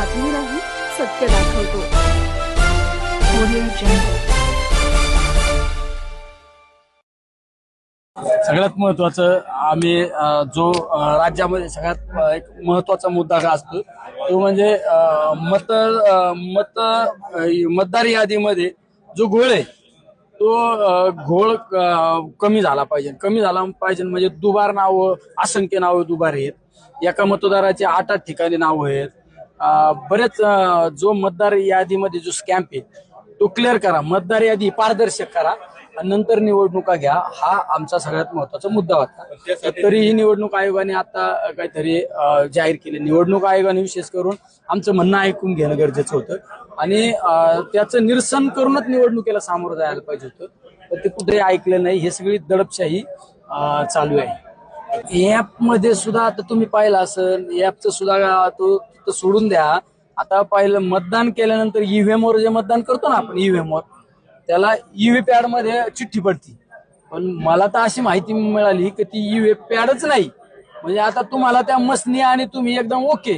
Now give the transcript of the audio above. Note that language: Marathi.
बातमीलाही सत्य दाखवतो. सगळ्यात महत्वाचं आम्ही जो राज्यामध्ये सगळ्यात एक महत्त्वाचा मुद्दा का असतो तो म्हणजे मत मत मतदार यादीमध्ये जो घोळ आहे तो घोळ कमी झाला पाहिजे. कमी झाला पाहिजे म्हणजे दुबार नावं असंख्य नावं दुबार आहेत. एका मतदाराचे आठ आठ ठिकाणी नावं आहेत. बरेच जो मतदार यादीमध्ये जो स्कॅम्प आहे तो क्लिअर करा. मतदार यादी पारदर्शक करा. आणि नंतर निवडणुका घ्या. हा आमचा सगळ्यात महत्त्वाचा मुद्दा होता. तरीही निवडणूक आयोगाने आता काहीतरी जाहीर केले. निवडणूक आयोगाने विशेष करून आमचं म्हणणं ऐकून घेणं गरजेचं होतं. आणि त्याचं निरसन करूनच निवडणुकीला सामोरं जायला पाहिजे होतं. तर ते कुठेही ऐकलं नाही. हे सगळी दडपशाही चालू आहे. ऍपमध्ये सुद्धा आता तुम्ही पाहिलं असेल ऍपचं सुद्धा तो सोडून द्या. आता पाहिलं मतदान केल्यानंतर ईव्हीएम वर जे मतदान करतो ना आपण ईव्हीएम वर त्याला ईव्ही पॅडमध्ये चिठ्ठी पडती. पण मला तर अशी माहिती मिळाली की ती ईव्ही पॅडच नाही. म्हणजे आता तुम्हाला त्या मसनी आणि तुम्ही एकदम ओके